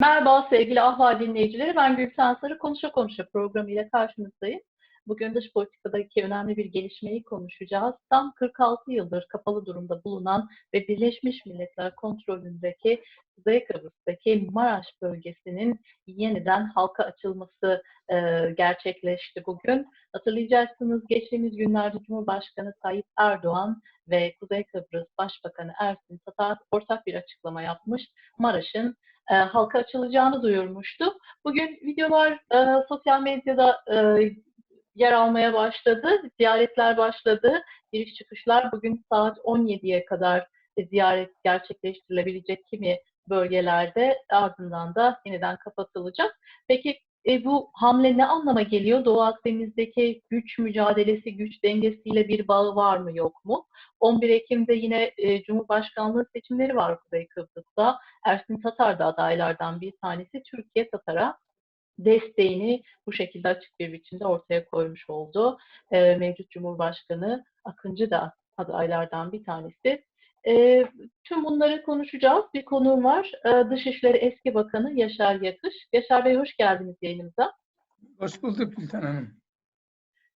Merhaba sevgili Ahval dinleyicileri. Ben Gülten Sarı Konuşa Konuşa programıyla karşınızdayım. Bugün dış politikadaki önemli bir gelişmeyi konuşacağız. Tam 46 yıldır kapalı durumda bulunan ve Birleşmiş Milletler kontrolündeki Kuzey Kıbrıs'taki Maraş bölgesinin yeniden halka açılması e, gerçekleşti bugün. Hatırlayacaksınız geçtiğimiz günlerde Cumhurbaşkanı Tayyip Erdoğan ve Kuzey Kıbrıs Başbakanı Ersin Tatar ortak bir açıklama yapmış. Maraş'ın e, halka açılacağını duyurmuştu. Bugün videolar e, sosyal medyada e, yer almaya başladı, ziyaretler başladı, giriş çıkışlar bugün saat 17'ye kadar ziyaret gerçekleştirilebilecek kimi bölgelerde ardından da yeniden kapatılacak. Peki e, bu hamle ne anlama geliyor? Doğu Akdeniz'deki güç mücadelesi, güç dengesiyle bir bağı var mı yok mu? 11 Ekim'de yine e, Cumhurbaşkanlığı seçimleri var Kuzey Kıbrıs'ta. Ersin Tatar da adaylardan bir tanesi. Türkiye Tatar'a desteğini bu şekilde açık bir biçimde ortaya koymuş oldu. E, mevcut Cumhurbaşkanı Akıncı da adaylardan bir tanesi. E, tüm bunları konuşacağız. Bir konuğum var. E, Dışişleri Eski Bakanı Yaşar Yakış. Yaşar Bey hoş geldiniz yayınımıza. Hoş bulduk Gülten Hanım.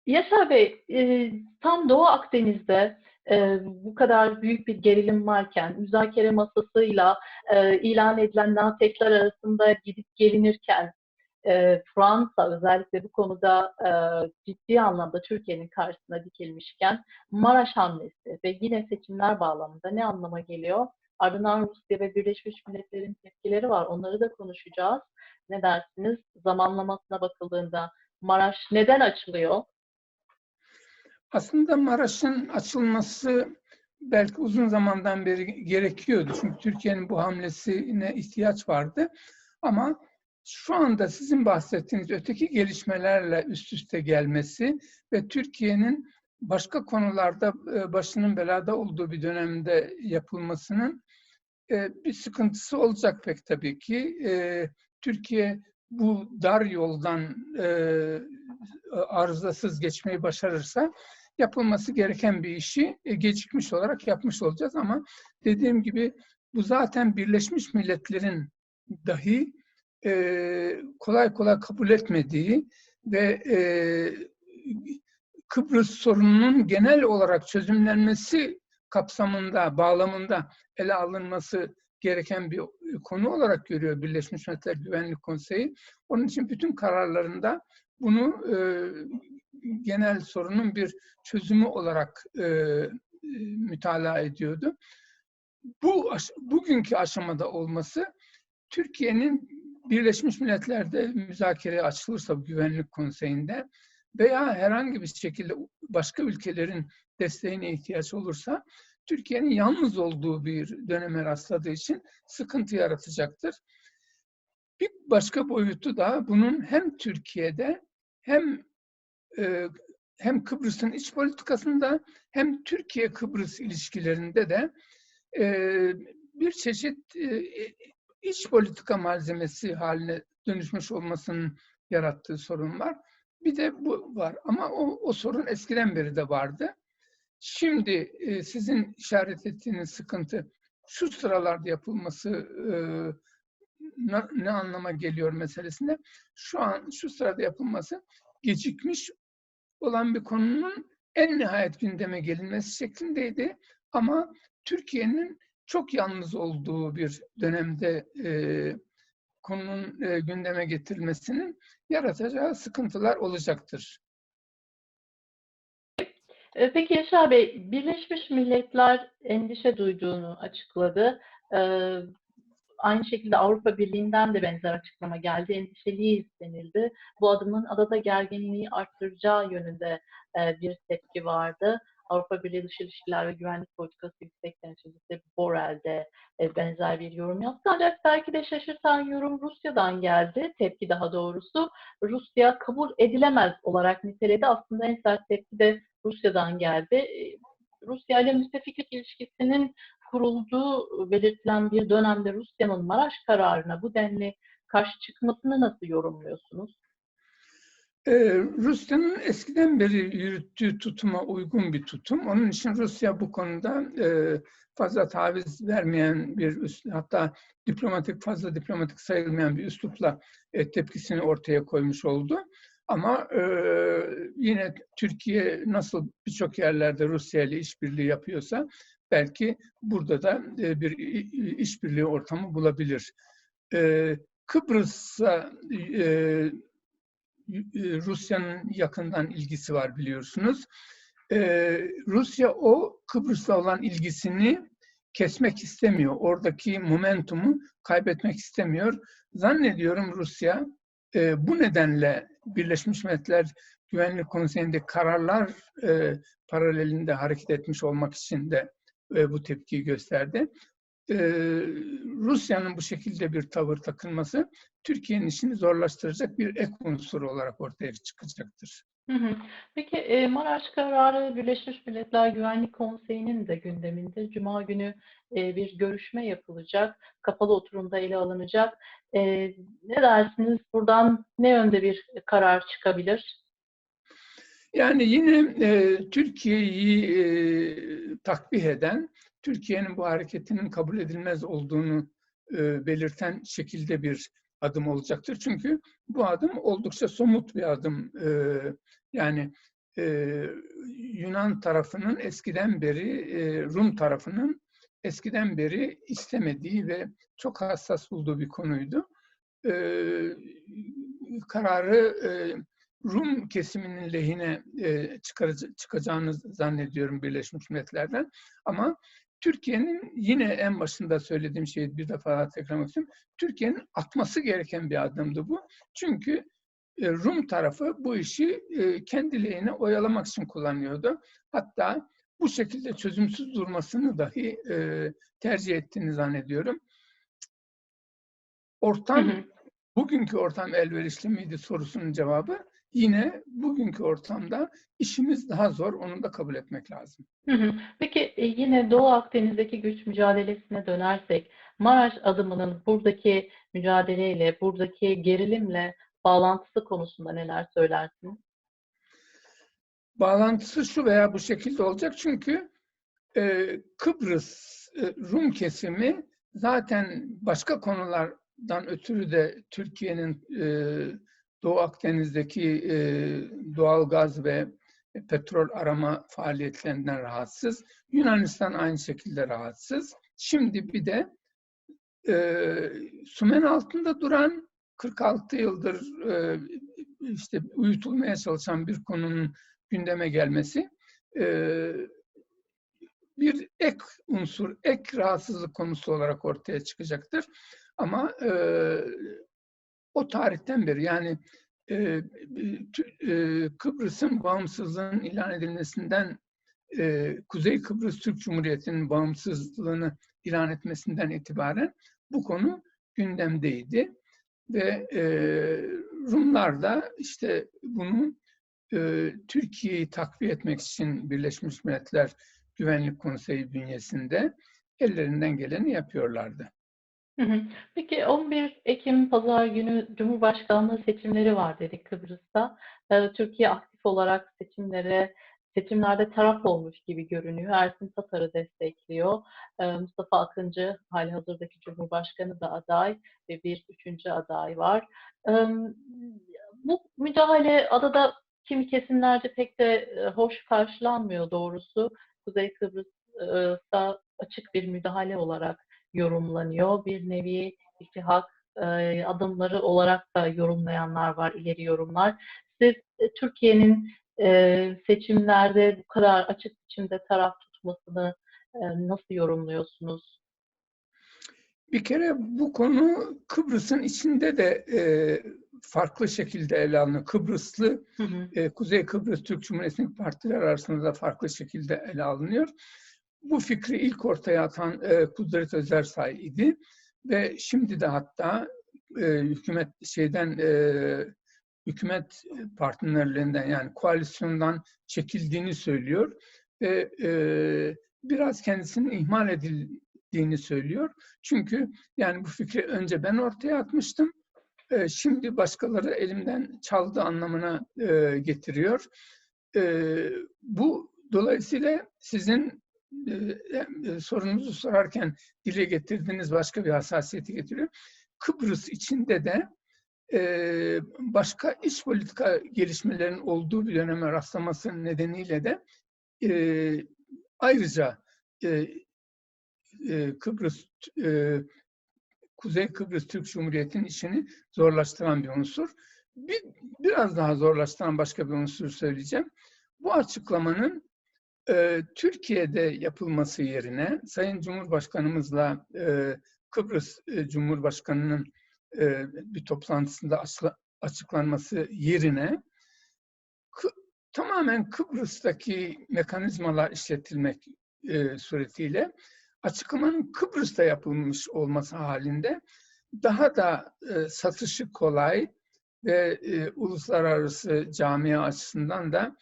Yaşar Bey, e, tam Doğu Akdeniz'de e, bu kadar büyük bir gerilim varken, müzakere masasıyla e, ilan edilen NATEK'ler arasında gidip gelinirken, e, Fransa özellikle bu konuda e, ciddi anlamda Türkiye'nin karşısına dikilmişken Maraş hamlesi ve yine seçimler bağlamında ne anlama geliyor? Ardından Rusya ve Birleşmiş Milletler'in tepkileri var. Onları da konuşacağız. Ne dersiniz? Zamanlamasına bakıldığında Maraş neden açılıyor? Aslında Maraş'ın açılması belki uzun zamandan beri gerekiyordu. Çünkü Türkiye'nin bu hamlesine ihtiyaç vardı. Ama şu anda sizin bahsettiğiniz öteki gelişmelerle üst üste gelmesi ve Türkiye'nin başka konularda e, başının belada olduğu bir dönemde yapılmasının e, bir sıkıntısı olacak pek tabii ki. E, Türkiye bu dar yoldan arızasız geçmeyi başarırsa yapılması gereken bir işi gecikmiş olarak yapmış olacağız ama dediğim gibi bu zaten Birleşmiş Milletler'in dahi e, kolay kolay kabul etmediği ve e, Kıbrıs sorununun genel olarak çözümlenmesi kapsamında, bağlamında ele alınması gereken bir konu olarak görüyor Birleşmiş Milletler Güvenlik Konseyi. Onun için bütün kararlarında bunu e, genel sorunun bir çözümü olarak e, mütalaa ediyordu. Bu bugünkü aşamada olması Türkiye'nin Birleşmiş Milletler'de müzakere açılırsa bu Güvenlik Konseyi'nde veya herhangi bir şekilde başka ülkelerin desteğine ihtiyaç olursa Türkiye'nin yalnız olduğu bir döneme rastladığı için sıkıntı yaratacaktır. Bir başka boyutu da bunun hem Türkiye'de hem e, hem Kıbrıs'ın iç politikasında hem Türkiye-Kıbrıs ilişkilerinde de e, bir çeşit e, iç politika malzemesi haline dönüşmüş olmasının yarattığı sorun var. Bir de bu var ama o, o sorun eskiden beri de vardı. Şimdi e, sizin işaret ettiğiniz sıkıntı şu sıralarda yapılması e, ne, ne anlama geliyor meselesinde şu an şu sırada yapılması gecikmiş olan bir konunun en nihayet gündeme gelinmesi şeklindeydi. Ama Türkiye'nin çok yalnız olduğu bir dönemde e, konunun e, gündeme getirilmesinin yaratacağı sıkıntılar olacaktır. E, peki Yaşar Bey, Birleşmiş Milletler endişe duyduğunu açıkladı. Ee, aynı şekilde Avrupa Birliği'nden de benzer açıklama geldi. Endişeliyiz denildi. Bu adımın adada gerginliği arttıracağı yönünde e, bir tepki vardı. Avrupa Birliği Dış İlişkiler ve Güvenlik Politikası Yüksek Temsilcisi Borrell'de e, benzer bir yorum yaptı. Ancak belki de şaşırtan yorum Rusya'dan geldi. Tepki daha doğrusu. Rusya kabul edilemez olarak niteledi. Aslında en sert tepki de Rusya'dan geldi. E, Rusya ile müttefiklik ilişkisinin kurulduğu belirtilen bir dönemde Rusya'nın Maraş kararına bu denli karşı çıkmasını nasıl yorumluyorsunuz? Ee, Rusya'nın eskiden beri yürüttüğü tutuma uygun bir tutum. Onun için Rusya bu konuda e, fazla taviz vermeyen bir üst, hatta diplomatik fazla diplomatik sayılmayan bir üslupla e, tepkisini ortaya koymuş oldu. Ama e, yine Türkiye nasıl birçok yerlerde Rusya ile işbirliği yapıyorsa belki burada da e, bir işbirliği ortamı bulabilir. E, Kıbrıs'a e, Rusya'nın yakından ilgisi var biliyorsunuz. Ee, Rusya o Kıbrıs'la olan ilgisini kesmek istemiyor. Oradaki momentumu kaybetmek istemiyor. Zannediyorum Rusya e, bu nedenle Birleşmiş Milletler Güvenlik Konseyi'nde kararlar e, paralelinde hareket etmiş olmak için de e, bu tepkiyi gösterdi. E, Rusya'nın bu şekilde bir tavır takılması Türkiye'nin işini zorlaştıracak bir ek unsur olarak ortaya çıkacaktır. Peki e, Maraş kararı Birleşmiş Milletler Güvenlik Konseyi'nin de gündeminde. Cuma günü e, bir görüşme yapılacak. Kapalı oturumda ele alınacak. E, ne dersiniz? Buradan ne yönde bir karar çıkabilir? Yani yine e, Türkiye'yi e, takbih eden, Türkiye'nin bu hareketinin kabul edilmez olduğunu e, belirten şekilde bir adım olacaktır. Çünkü bu adım oldukça somut bir adım. E, yani e, Yunan tarafının eskiden beri, e, Rum tarafının eskiden beri istemediği ve çok hassas bulduğu bir konuydu. E, kararı e, Rum kesiminin lehine e, çıkacağını zannediyorum Birleşmiş Milletler'den. Ama Türkiye'nin yine en başında söylediğim şeyi bir defa tekrarlamak istiyorum. Türkiye'nin atması gereken bir adımdı bu. Çünkü e, Rum tarafı bu işi e, kendi lehine oyalamak için kullanıyordu. Hatta bu şekilde çözümsüz durmasını dahi e, tercih ettiğini zannediyorum. Ortam, bugünkü ortam elverişli miydi sorusunun cevabı yine bugünkü ortamda işimiz daha zor, onu da kabul etmek lazım. Peki yine Doğu Akdeniz'deki güç mücadelesine dönersek, Maraş adımının buradaki mücadeleyle, buradaki gerilimle bağlantısı konusunda neler söylersiniz? Bağlantısı şu veya bu şekilde olacak çünkü e, Kıbrıs e, Rum kesimi zaten başka konulardan ötürü de Türkiye'nin e, Doğu Akdeniz'deki e, doğal gaz ve petrol arama faaliyetlerinden rahatsız. Yunanistan aynı şekilde rahatsız. Şimdi bir de e, Sümen altında duran 46 yıldır e, işte uyutulmaya çalışan bir konunun gündeme gelmesi e, bir ek unsur, ek rahatsızlık konusu olarak ortaya çıkacaktır. Ama e, o tarihten beri yani e, e, Kıbrıs'ın bağımsızlığının ilan edilmesinden e, Kuzey Kıbrıs Türk Cumhuriyeti'nin bağımsızlığını ilan etmesinden itibaren bu konu gündemdeydi ve e, Rumlar da işte bunu e, Türkiye'yi takviye etmek için Birleşmiş Milletler Güvenlik Konseyi bünyesinde ellerinden geleni yapıyorlardı. Peki 11 Ekim Pazar günü Cumhurbaşkanlığı seçimleri var dedik Kıbrıs'ta. Ee, Türkiye aktif olarak seçimlere seçimlerde taraf olmuş gibi görünüyor. Ersin Tatar'ı destekliyor. Ee, Mustafa Akıncı hali hazırdaki Cumhurbaşkanı da aday ve bir üçüncü aday var. Ee, bu müdahale adada kimi kesimlerde pek de e, hoş karşılanmıyor doğrusu. Kuzey Kıbrıs'ta açık bir müdahale olarak yorumlanıyor. Bir nevi itihak e, adımları olarak da yorumlayanlar var, ileri yorumlar. Siz e, Türkiye'nin e, seçimlerde bu kadar açık biçimde taraf tutmasını e, nasıl yorumluyorsunuz? Bir kere bu konu Kıbrıs'ın içinde de e, farklı şekilde ele alınıyor. Kıbrıslı, hı hı. E, Kuzey Kıbrıs Türk Cumhuriyeti'nin partiler arasında da farklı şekilde ele alınıyor. Bu fikri ilk ortaya atan e, Kudret Özersay idi ve şimdi de hatta e, hükümet şeyden e, hükümet partnerlerinden yani koalisyondan çekildiğini söylüyor ve e, biraz kendisinin ihmal edildiğini söylüyor. Çünkü yani bu fikri önce ben ortaya atmıştım e, şimdi başkaları elimden çaldı anlamına e, getiriyor. E, bu dolayısıyla sizin sorunuzu sorarken dile getirdiğiniz başka bir hassasiyeti getiriyor. Kıbrıs içinde de e, başka iç politika gelişmelerin olduğu bir döneme rastlaması nedeniyle de e, ayrıca e, e, Kıbrıs e, Kuzey Kıbrıs Türk Cumhuriyeti'nin işini zorlaştıran bir unsur. Bir, biraz daha zorlaştıran başka bir unsur söyleyeceğim. Bu açıklamanın Türkiye'de yapılması yerine Sayın Cumhurbaşkanımızla Kıbrıs Cumhurbaşkanı'nın bir toplantısında açıklanması yerine tamamen Kıbrıs'taki mekanizmalar işletilmek suretiyle açıklamanın Kıbrıs'ta yapılmış olması halinde daha da e, satışı kolay ve uluslararası camia açısından da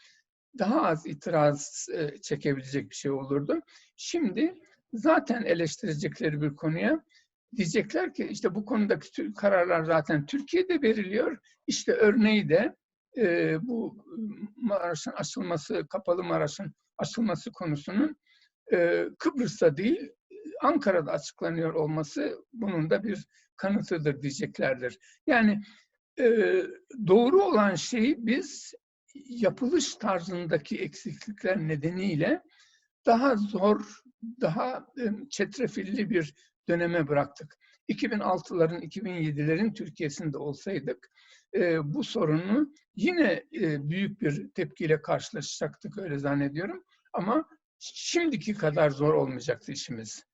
daha az itiraz e, çekebilecek bir şey olurdu. Şimdi zaten eleştirecekleri bir konuya diyecekler ki işte bu konudaki kararlar zaten Türkiye'de veriliyor. İşte örneği de e, bu Maraş'ın açılması, kapalı Maraş'ın açılması konusunun e, Kıbrıs'ta değil Ankara'da açıklanıyor olması bunun da bir kanıtıdır diyeceklerdir. Yani e, doğru olan şeyi biz yapılış tarzındaki eksiklikler nedeniyle daha zor, daha çetrefilli bir döneme bıraktık. 2006'ların, 2007'lerin Türkiye'sinde olsaydık bu sorunu yine büyük bir tepkiyle karşılaşacaktık öyle zannediyorum. Ama şimdiki kadar zor olmayacaktı işimiz.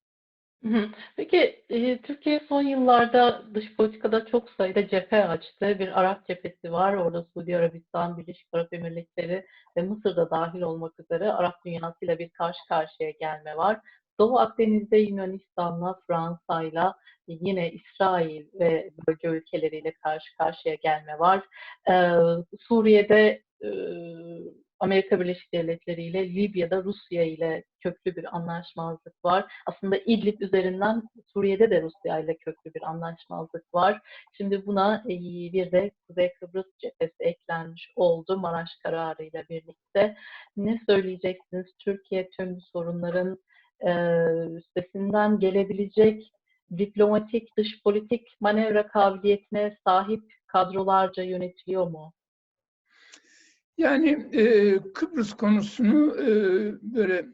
Peki Türkiye son yıllarda dış politikada çok sayıda cephe açtı. Bir Arap cephesi var. Orada Suudi Arabistan, Birleşik Arap Emirlikleri ve Mısır da dahil olmak üzere Arap dünyasıyla bir karşı karşıya gelme var. Doğu Akdeniz'de Yunanistan'la, Fransa'yla, yine İsrail ve bölge ülkeleriyle karşı karşıya gelme var. Suriye'de Amerika Birleşik Devletleri ile Libya'da Rusya ile köklü bir anlaşmazlık var. Aslında İdlib üzerinden Suriye'de de Rusya ile köklü bir anlaşmazlık var. Şimdi buna e, bir de Kuzey Kıbrıs cephesi eklenmiş oldu Maraş kararı ile birlikte. Ne söyleyeceksiniz? Türkiye tüm sorunların e, üstesinden gelebilecek diplomatik, dış politik manevra kabiliyetine sahip kadrolarca yönetiliyor mu? Yani e, Kıbrıs konusunu e, böyle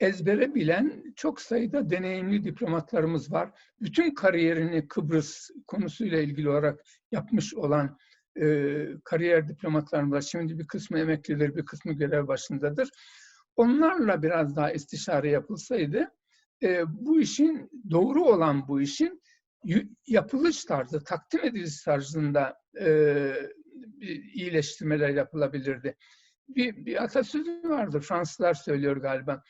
ezbere bilen çok sayıda deneyimli diplomatlarımız var. Bütün kariyerini Kıbrıs konusuyla ilgili olarak yapmış olan e, kariyer diplomatlarımız var. Şimdi bir kısmı emeklidir, bir kısmı görev başındadır. Onlarla biraz daha istişare yapılsaydı e, bu işin doğru olan bu işin yapılış tarzı, takdim ediliş tarzında e, iyileştirmeler yapılabilirdi. Bir, bir atasözü vardır, Fransızlar söylüyor galiba.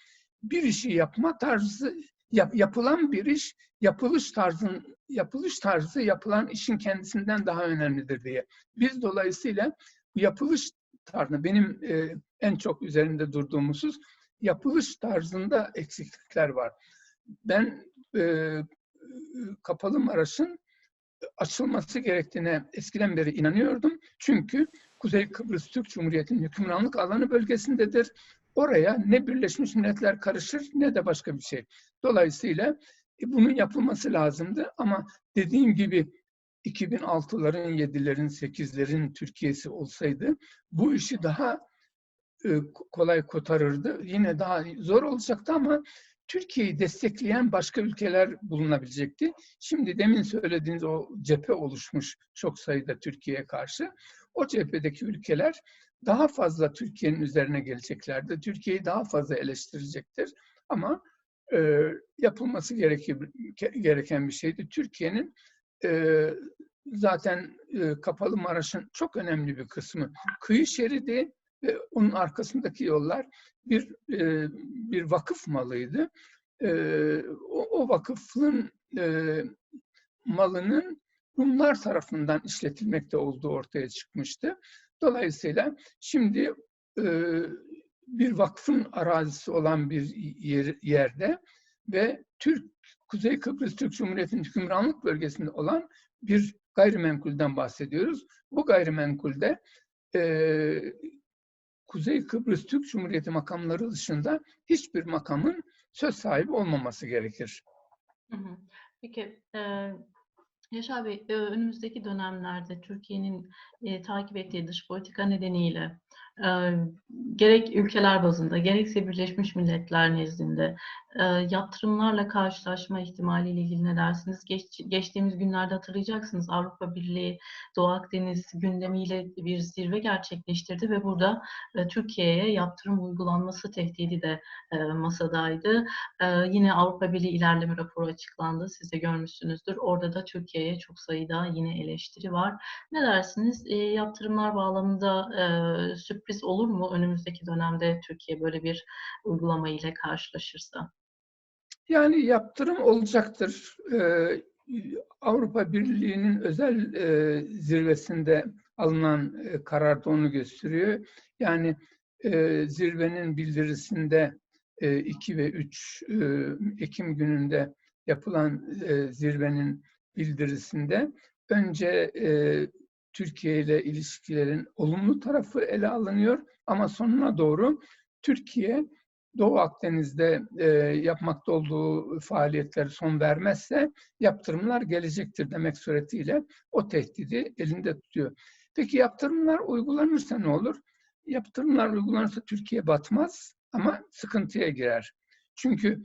Bir işi yapma tarzı, yap, yapılan bir iş, yapılış tarzın yapılış tarzı yapılan işin kendisinden daha önemlidir diye. Biz dolayısıyla yapılış tarzı, benim e, en çok üzerinde durduğum yapılış tarzında eksiklikler var. Ben e, Kapalı Maraş'ın açılması gerektiğine eskiden beri inanıyordum. Çünkü Kuzey Kıbrıs Türk Cumhuriyeti'nin hükümranlık alanı bölgesindedir. Oraya ne Birleşmiş Milletler karışır ne de başka bir şey. Dolayısıyla e, bunun yapılması lazımdı ama dediğim gibi 2006'ların, 7'lerin, 8'lerin Türkiye'si olsaydı bu işi daha e, kolay kotarırdı. Yine daha zor olacaktı ama Türkiye'yi destekleyen başka ülkeler bulunabilecekti. Şimdi demin söylediğiniz o cephe oluşmuş çok sayıda Türkiye'ye karşı. O cephedeki ülkeler daha fazla Türkiye'nin üzerine geleceklerdi. Türkiye'yi daha fazla eleştirecektir. Ama e, yapılması gereken bir şeydi. Türkiye'nin e, zaten e, Kapalı Maraş'ın çok önemli bir kısmı kıyı şeridi ve onun arkasındaki yollar bir e, bir vakıf malıydı. E, o, o vakıfın e, malının Rumlar tarafından işletilmekte olduğu ortaya çıkmıştı. Dolayısıyla şimdi e, bir vakfın arazisi olan bir yer, yerde ve Türk Kuzey Kıbrıs Türk Cumhuriyeti'nin hükümranlık bölgesinde olan bir gayrimenkulden bahsediyoruz. Bu gayrimenkulde e, Kuzey Kıbrıs Türk Cumhuriyeti makamları dışında hiçbir makamın söz sahibi olmaması gerekir. Peki, eee, Yaşar Bey, eee, önümüzdeki dönemlerde Türkiye'nin eee, takip ettiği dış politika nedeniyle gerek ülkeler bazında gerekse Birleşmiş Milletler nezdinde yaptırımlarla karşılaşma ihtimaliyle ilgili ne dersiniz? Geç, geçtiğimiz günlerde hatırlayacaksınız Avrupa Birliği Doğu Akdeniz gündemiyle bir zirve gerçekleştirdi ve burada Türkiye'ye yaptırım uygulanması tehdidi de masadaydı. Yine Avrupa Birliği ilerleme raporu açıklandı. Siz de görmüşsünüzdür. Orada da Türkiye'ye çok sayıda yine eleştiri var. Ne dersiniz? Yaptırımlar bağlamında sürpriz olur mu önümüzdeki dönemde Türkiye böyle bir uygulama ile karşılaşırsa? Yani yaptırım olacaktır. Ee, Avrupa Birliği'nin özel e, zirvesinde alınan e, karar da onu gösteriyor. Yani e, zirvenin bildirisinde e, 2 ve 3 e, Ekim gününde yapılan e, zirvenin bildirisinde önce e, Türkiye ile ilişkilerin olumlu tarafı ele alınıyor ama sonuna doğru Türkiye Doğu Akdeniz'de e, yapmakta olduğu faaliyetler son vermezse yaptırımlar gelecektir demek suretiyle o tehdidi elinde tutuyor. Peki yaptırımlar uygulanırsa ne olur? Yaptırımlar uygulanırsa Türkiye batmaz ama sıkıntıya girer. Çünkü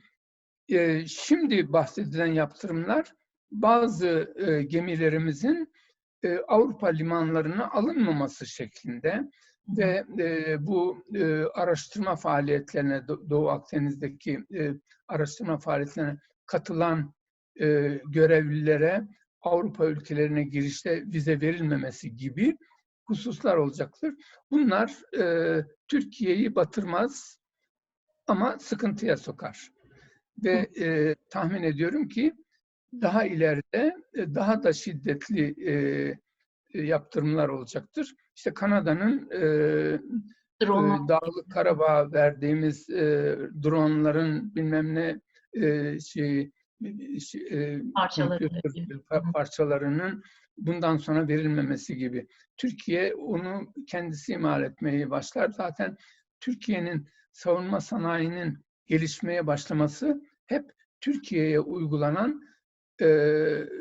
e, şimdi bahsedilen yaptırımlar bazı e, gemilerimizin e, Avrupa limanlarına alınmaması şeklinde ve e, bu e, araştırma faaliyetlerine Do- Doğu Akdeniz'deki e, araştırma faaliyetlerine katılan e, görevlilere Avrupa ülkelerine girişte vize verilmemesi gibi hususlar olacaktır. Bunlar e, Türkiye'yi batırmaz ama sıkıntıya sokar. Ve e, tahmin ediyorum ki daha ileride e, daha da şiddetli e, e, yaptırımlar olacaktır. İşte Kanada'nın e, e, Drone Dağlık Karabağ verdiğimiz e, dronların bilmem ne e, şey, şey, e, Parçaları gibi. pa- parçalarının bundan sonra verilmemesi gibi. Türkiye onu kendisi imal etmeyi başlar. Zaten Türkiye'nin savunma sanayinin gelişmeye başlaması hep Türkiye'ye uygulanan e,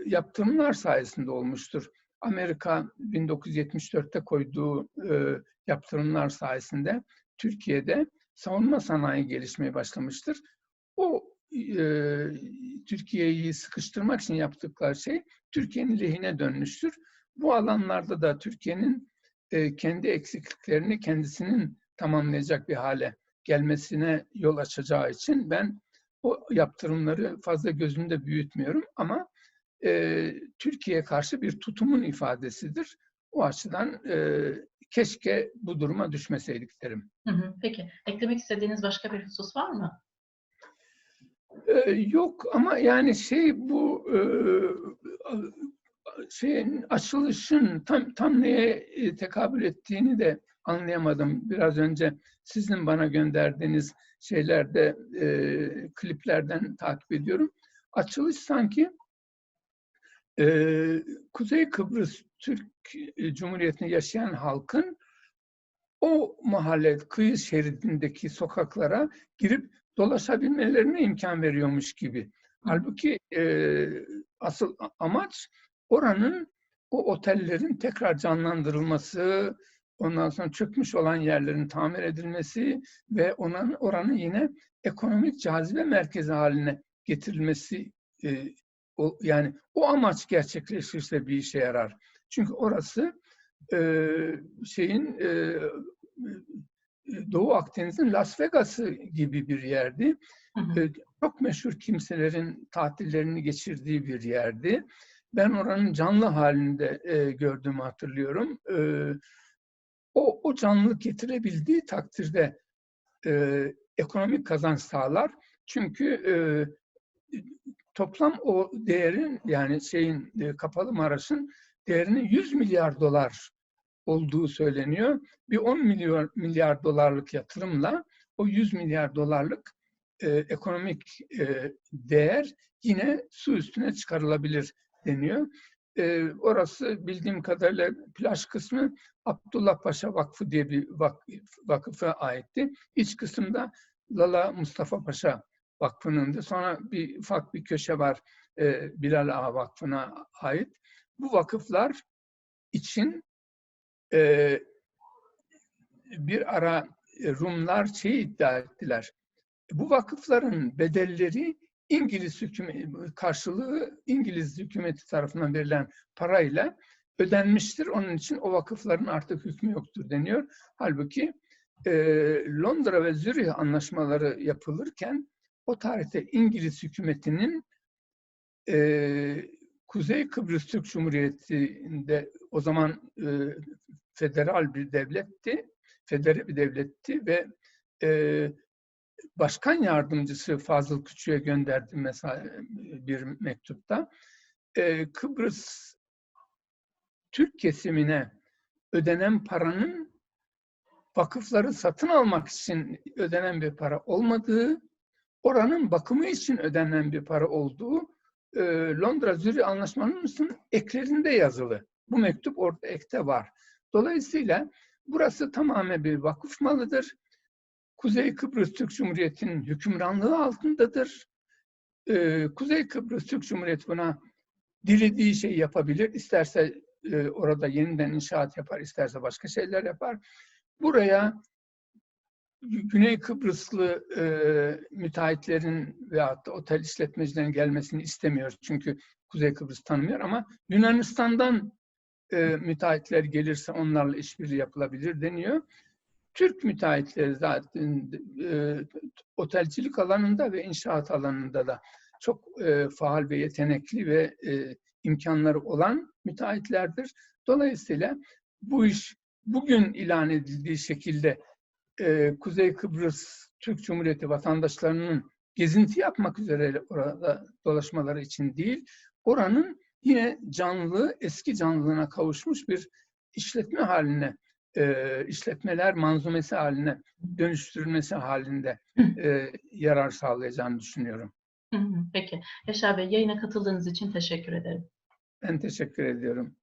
yaptırımlar sayesinde olmuştur. Amerika 1974'te koyduğu e, yaptırımlar sayesinde Türkiye'de savunma sanayi gelişmeye başlamıştır. O e, Türkiye'yi sıkıştırmak için yaptıkları şey Türkiye'nin lehine dönmüştür. Bu alanlarda da Türkiye'nin e, kendi eksikliklerini kendisinin tamamlayacak bir hale gelmesine yol açacağı için ben o yaptırımları fazla gözümde büyütmüyorum ama e, Türkiye'ye karşı bir tutumun ifadesidir. O açıdan e, keşke bu duruma düşmeseydik derim. Hı hı. Peki, eklemek istediğiniz başka bir husus var mı? E, yok ama yani şey bu e, şeyin açılışın tam tam neye tekabül ettiğini de anlayamadım. Biraz önce sizin bana gönderdiğiniz şeylerde e, kliplerden takip ediyorum. Açılış sanki e, Kuzey Kıbrıs Türk e, Cumhuriyeti'nde yaşayan halkın o mahalle kıyı şeridindeki sokaklara girip dolaşabilmelerine imkan veriyormuş gibi. Halbuki e, asıl amaç oranın o otellerin tekrar canlandırılması, ondan sonra çökmüş olan yerlerin tamir edilmesi ve onun oranın yine ekonomik cazibe merkezi haline getirilmesi e, o, yani o amaç gerçekleşirse bir işe yarar. Çünkü orası e, şeyin e, Doğu Akdeniz'in Las Vegas'ı gibi bir yerdi. Hı hı. E, çok meşhur kimselerin tatillerini geçirdiği bir yerdi. Ben oranın canlı halinde e, gördüğümü hatırlıyorum. E, o, o canlılık getirebildiği takdirde e, ekonomik kazanç sağlar. Çünkü e, toplam o değerin yani şeyin e, kapalı Maraş'ın değerinin 100 milyar dolar olduğu söyleniyor. Bir 10 milyar, milyar dolarlık yatırımla o 100 milyar dolarlık e, ekonomik e, değer yine su üstüne çıkarılabilir deniyor. E, orası bildiğim kadarıyla plaj kısmı Abdullah Paşa Vakfı diye bir vak- vakıfa aitti. İç kısımda Lala Mustafa Paşa Vakfı'nındı. Sonra bir ufak bir köşe var e, Bilal Ağa Vakfı'na ait. Bu vakıflar için e, bir ara Rumlar şeyi iddia ettiler. Bu vakıfların bedelleri İngiliz hükümeti karşılığı İngiliz hükümeti tarafından verilen parayla ödenmiştir. Onun için o vakıfların artık hükmü yoktur deniyor. Halbuki e, Londra ve Zürih anlaşmaları yapılırken o tarihte İngiliz hükümetinin e, Kuzey Kıbrıs Türk Cumhuriyeti'nde o zaman e, federal bir devletti, federe bir devletti ve e, başkan yardımcısı Fazıl Küçük'e gönderdi mesela bir mektupta. E, Kıbrıs Türk kesimine ödenen paranın vakıfları satın almak için ödenen bir para olmadığı, oranın bakımı için ödenen bir para olduğu e, Londra Zürih Anlaşması'nın eklerinde yazılı. Bu mektup orada ekte var. Dolayısıyla burası tamamen bir vakıf malıdır. Kuzey Kıbrıs Türk Cumhuriyeti'nin hükümranlığı altındadır. Ee, Kuzey Kıbrıs Türk Cumhuriyeti buna dilediği şeyi yapabilir. İsterse e, orada yeniden inşaat yapar, isterse başka şeyler yapar. Buraya Güney Kıbrıslı e, müteahhitlerin veyahut da otel işletmecilerin gelmesini istemiyor. Çünkü Kuzey Kıbrıs tanımıyor ama Yunanistan'dan e, müteahhitler gelirse onlarla işbirliği yapılabilir deniyor. Türk müteahhitleri zaten e, otelcilik alanında ve inşaat alanında da çok e, faal ve yetenekli ve e, imkanları olan müteahhitlerdir. Dolayısıyla bu iş bugün ilan edildiği şekilde e, Kuzey Kıbrıs Türk Cumhuriyeti vatandaşlarının gezinti yapmak üzere orada dolaşmaları için değil, oranın yine canlı, eski canlılığına kavuşmuş bir işletme haline, e, işletmeler manzumesi haline dönüştürülmesi halinde e, yarar sağlayacağını düşünüyorum. Peki. Yaşar Bey yayına katıldığınız için teşekkür ederim. Ben teşekkür ediyorum.